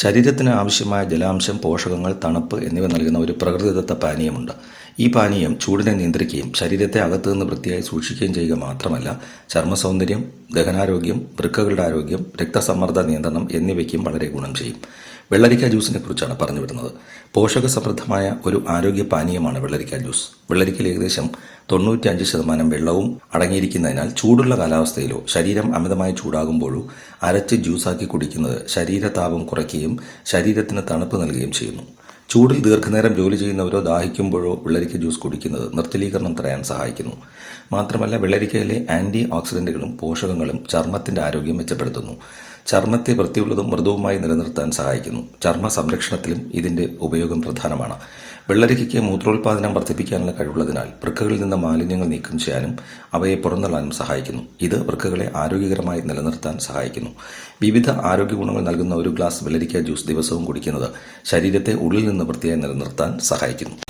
ശരീരത്തിന് ആവശ്യമായ ജലാംശം പോഷകങ്ങൾ തണുപ്പ് എന്നിവ നൽകുന്ന ഒരു പ്രകൃതിദത്ത പാനീയമുണ്ട്. ഈ പാനീയം ചൂടിനെ നിയന്ത്രിക്കുകയും ശരീരത്തെ അകത്തു നിന്ന് വൃത്തിയായി സൂക്ഷിക്കുകയും ചെയ്യുക മാത്രമല്ല ചർമ്മ സൗന്ദര്യം ദഹനാരോഗ്യം വൃക്കകളുടെ ആരോഗ്യം രക്തസമ്മർദ്ദ നിയന്ത്രണം എന്നിവയ്ക്കും വളരെ ഗുണം ചെയ്യും. വെള്ളരിക്ക ജ്യൂസിനെ കുറിച്ചാണ് പറഞ്ഞു വരുന്നത് പോഷക സമൃദ്ധമായ ഒരു ആരോഗ്യ പാനീയമാണ് വെള്ളരിക്ക ജ്യൂസ്. വെള്ളരിക്കയിൽ ഏകദേശം തൊണ്ണൂറ്റിയഞ്ച് ശതമാനം വെള്ളവും അടങ്ങിയിരിക്കുന്നതിനാൽ ചൂടുള്ള കാലാവസ്ഥയിലോ ശരീരം അമിതമായി ചൂടാകുമ്പോഴോ അരച്ച് ജ്യൂസാക്കി കുടിക്കുന്നത് ശരീരതാപം കുറയ്ക്കുകയും ശരീരത്തിന് തണുപ്പ് നൽകുകയും ചെയ്യുന്നു. ചൂടിൽ ദീർഘനേരം ജോലി ചെയ്യുന്നവരോ ദാഹിക്കുമ്പോഴോ വെള്ളരിക്ക ജ്യൂസ് കുടിക്കുന്നത് നിർത്തലീകരണം തടയാൻ സഹായിക്കുന്നു. മാത്രമല്ല വെള്ളരിക്കയിലെ ആന്റി ഓക്സിഡന്റുകളും പോഷകങ്ങളും ചർമ്മത്തിന്റെ ആരോഗ്യം മെച്ചപ്പെടുത്തുന്നു. ചർമ്മത്തെ വൃത്തിയുള്ളതും മൃദുവുമായി നിലനിർത്താൻ സഹായിക്കുന്നു. ചർമ്മ സംരക്ഷണത്തിലും ഇതിന്റെ ഉപയോഗം പ്രധാനമാണ്. വെള്ളരിക്കയ്ക്ക് മൂത്രോത്പാദനം വർദ്ധിപ്പിക്കാനുള്ള കഴിവുള്ളതിനാൽ വൃക്കകളിൽ നിന്ന് മാലിന്യങ്ങൾ നീക്കം ചെയ്യാനും അവയെ പുറന്തള്ളാനും സഹായിക്കുന്നു. ഇത് വൃക്കകളെ ആരോഗ്യകരമായി നിലനിർത്താൻ സഹായിക്കുന്നു. വിവിധ ആരോഗ്യ ഗുണങ്ങൾ നൽകുന്ന ഒരു ഗ്ലാസ് വെള്ളരിക്ക ജ്യൂസ് ദിവസവും കുടിക്കുന്നത് ശരീരത്തെ ഉള്ളിൽ നിന്ന് വൃത്തിയായി നിലനിർത്താൻ സഹായിക്കുന്നു.